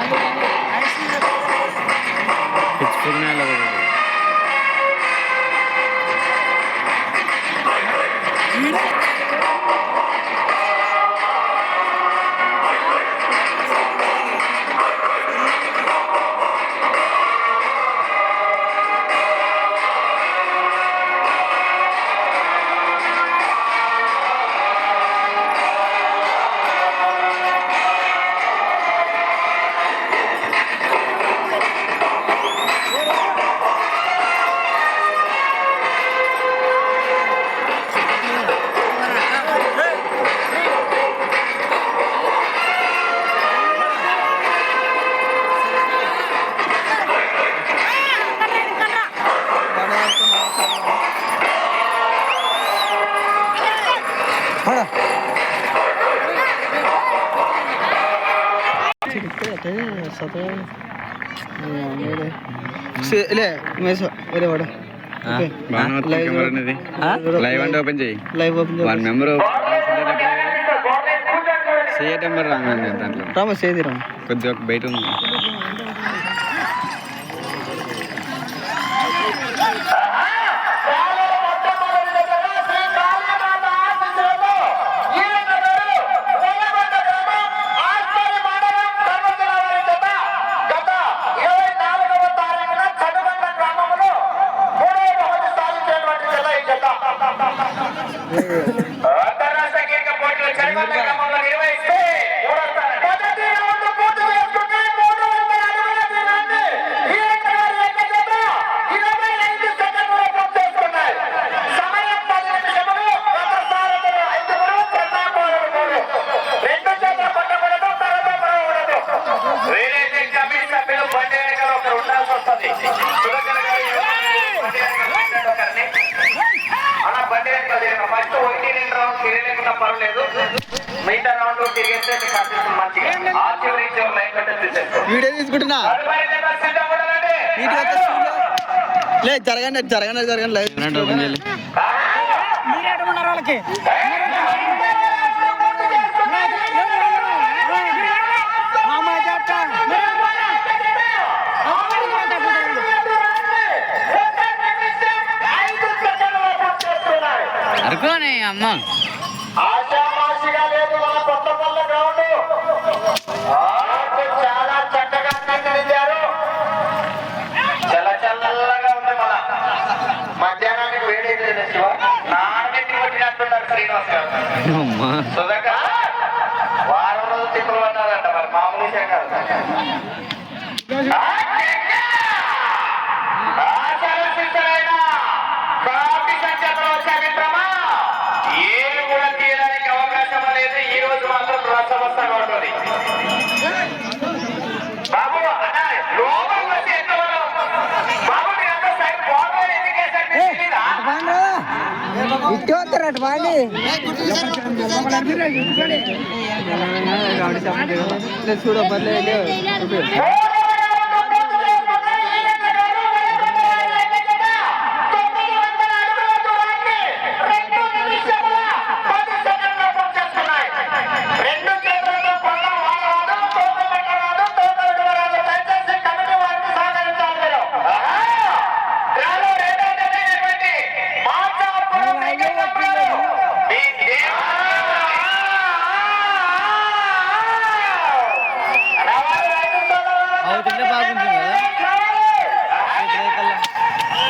Hallelujah. Live అంటే open చేయి live open one member చేయటం రాంగ్ దాంట్లో రామ సేది రామ కొద్దిగా బయట ఉంది మిగతా రౌండ్లో మీకు ఆ చివరి లైన్ వీడియో తీసుకుంటున్నా. లేదు జరగండి జరగండి జరగండి లైవ్ ఓపెన్ చేయాలి. మీరేటమన్నారు వాళ్ళకి. అనుకోనే వారం రోజులు తిప్పులు పట్టాలంట మరి మామూలు విషయం కాదు. ఇటు వస్తారట వాడి చూడ పర్లేదు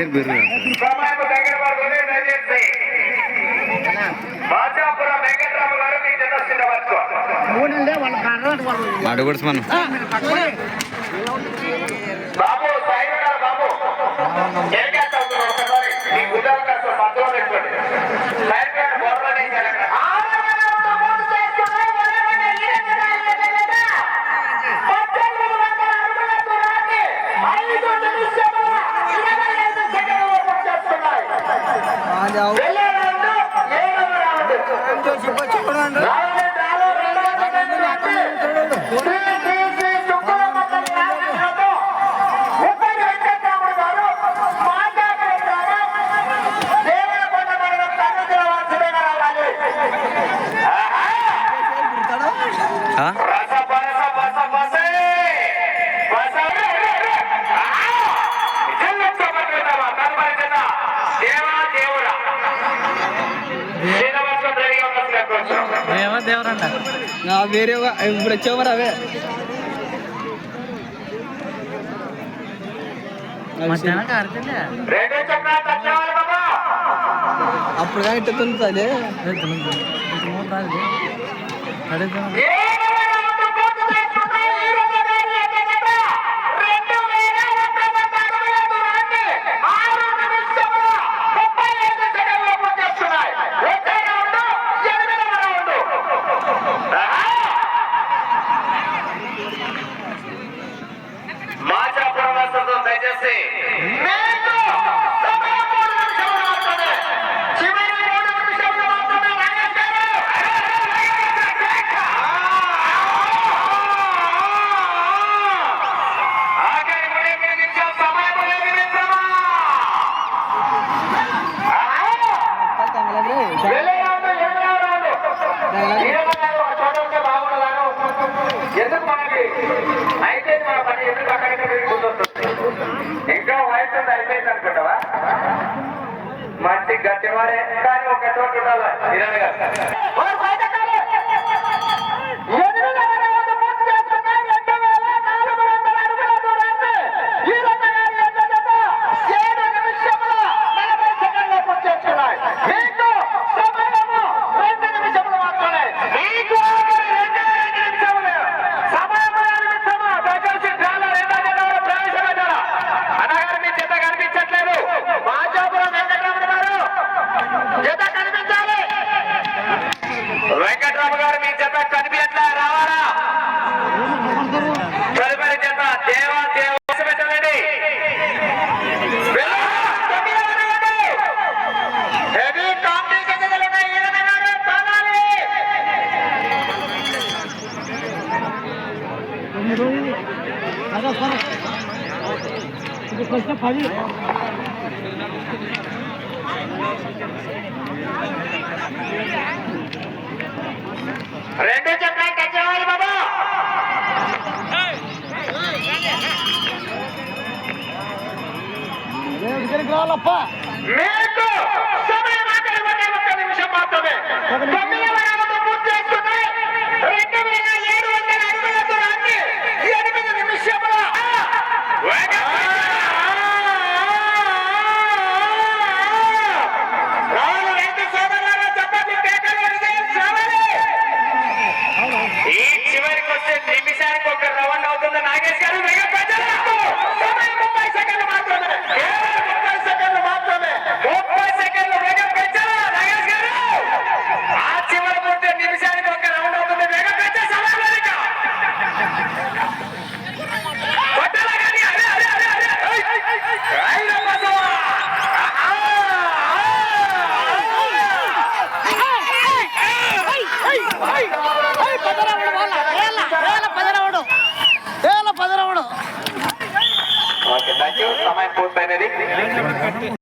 చేశారు మీరు మాడకూడదు మనం బాబు. చేసి ఎవరన్నా వేరే ఇప్పుడు వచ్చావు అవే? అప్పుడు కానీ ఇట్లా తుంతుంది అదే తుంటుంది అదే అయిపోయింది అయిపోయింది అనుకుంటావా? మంచి గట్టి మరే కానీ ఒక చోటు ఉండాలి. ఇరాన్ గారు. రెండు చక్రాలు కచ్చేవాలి బాబా రావాలప్ప మీకు సమయం ఒక నిమిషం మాత్రమే